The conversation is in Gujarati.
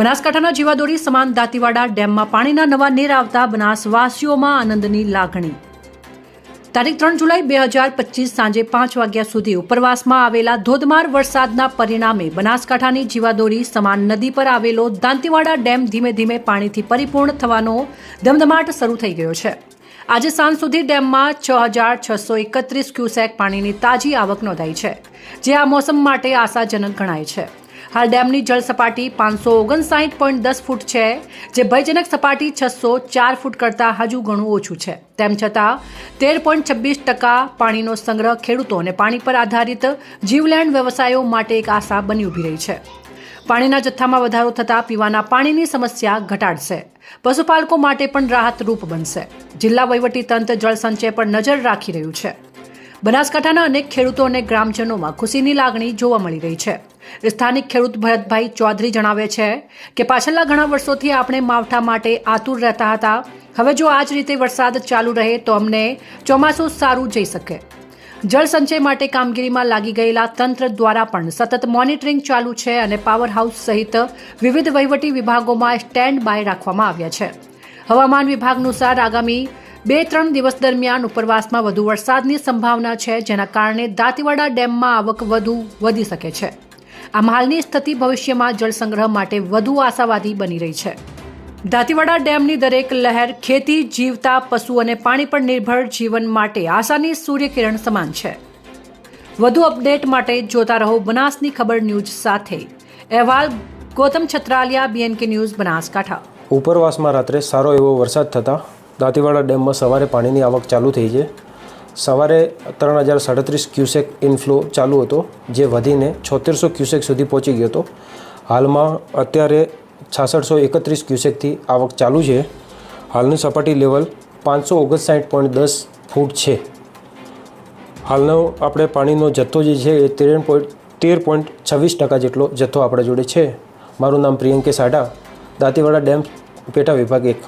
બનાસકાંઠાના જીવાદોરી સમાન દાંતીવાડા ડેમમાં પાણીના નવા નીર આવતા બનાસવાસીઓમાં આનંદની લાગણી. તારીખ ત્રણ જુલાઈ બે હજાર પચીસ સાંજે પાંચ વાગ્યા સુધી ઉપરવાસમાં આવેલા ધોધમાર વરસાદના પરિણામે બનાસકાંઠાની જીવાદોરી સમાન નદી પર આવેલો દાંતીવાડા ડેમ ધીમે ધીમે પાણીથી પરિપૂર્ણ થવાનો ધમધમાટ શરૂ થઈ ગયો છે. આજે સાંજ સુધી ડેમમાં છ હજાર છસો એકત્રીસ ક્યુસેક પાણીની તાજી આવક નોંધાઈ છે, જે આ મોસમ માટે આશાજનક ગણાય છે. હાલ ડેમની જળ સપાટી પાંચસો ઓગણસાઠ પોઈન્ટ દસ ફૂટ છે, જે ભયજનક સપાટી છસો ચાર ફૂટ કરતાં હજુ ઘણું ઓછું છે. તેમ છતાં, તેર પોઈન્ટ છવ્વીસ ટકા પાણીનો સંગ્રહ ખેડૂતો અને પાણી પર આધારિત જીવલેણ વ્યવસાયો માટે એક આશા બની ઊભી રહી છે. પાણીના જથ્થામાં વધારો થતાં પીવાના પાણીની સમસ્યા ઘટાડશે. પશુપાલકો માટે પણ રાહતરૂપ બનશે. જિલ્લા વહીવટીતંત્ર જળસંચય પર નજર રાખી રહ્યું છે. બનાસકાંઠાના અનેક ખેડૂતો અને ગ્રામજનોમાં ખુશીની લાગણી જોવા મળી રહી છે. સ્થાનિક ખેડૂત ભરતભાઈ ચૌધરી જણાવે છે કે પાછળના ઘણા વર્ષોથી આપણે માવઠા માટે આતુર રહેતા હતા. હવે જો આ જ રીતે વરસાદ ચાલુ રહે તો અમને ચોમાસું સારું જઈ શકે. જળ સંચય માટે કામગીરીમાં લાગી ગયેલા તંત્ર દ્વારા પણ સતત મોનિટરિંગ ચાલુ છે અને પાવર હાઉસ સહિત વિવિધ વહીવટી વિભાગોમાં સ્ટેન્ડ બાય રાખવામાં આવ્યા છે. હવામાન વિભાગ અનુસાર આગામી બે ત્રણ દિવસ દરમિયાન ઉપરવાસમાં વધુ વરસાદની સંભાવના છે, જેના કારણે દાંતીવાડા ડેમમાં આવક વધુ વધી શકે છે. આમ હાલની સ્થિતિ ભવિષ્યમાં જળ સંગ્રહ માટે વધુ આશાવાદી બની રહી છે. દાંતીવાડા ડેમની દરેક લહેર ખેતી, જીવતા, પશુ અને પાણી પર નિર્ભર જીવન માટે આશાની સૂર્યકિરણ સમાન છે. વધુ અપડેટ માટે જોતા રહો બનાસની ખબર ન્યૂઝ સાથે. અહેવાલ, ગૌતમ છત્રાલિયા બીએનકે ન્યૂઝ બનાસકાંઠા. ઉપરવાસમાં રાત્રે સારો એવો વરસાદ થતાં દાંતીવાડા ડેમમાં સવારે પાણીની આવક ચાલુ થઈ છે. સવારે ત્રણ હજાર સાડત્રીસ ક્યુસેક ઇનફ્લો ચાલુ હતો, જે વધીને છોતેરસો ક્યુસેક સુધી પહોંચી ગયો હતો. હાલમાં અત્યારે છાસઠસો એકત્રીસ ક્યુસેકથી આવક ચાલુ છે. હાલની સપાટી લેવલ પાંચસો ઓગણસાઠ પોઈન્ટ દસ ફૂટ છે. હાલનો આપણે પાણીનો જથ્થો જે છે એ તેર પોઈન્ટ તેર પોઈન્ટ છવ્વીસ ટકા જેટલો જથ્થો આપણા જોડે છે. મારું નામ પ્રિયંકે સાડા, દાંતીવાડા ડેમ, પેટા વિભાગ એક.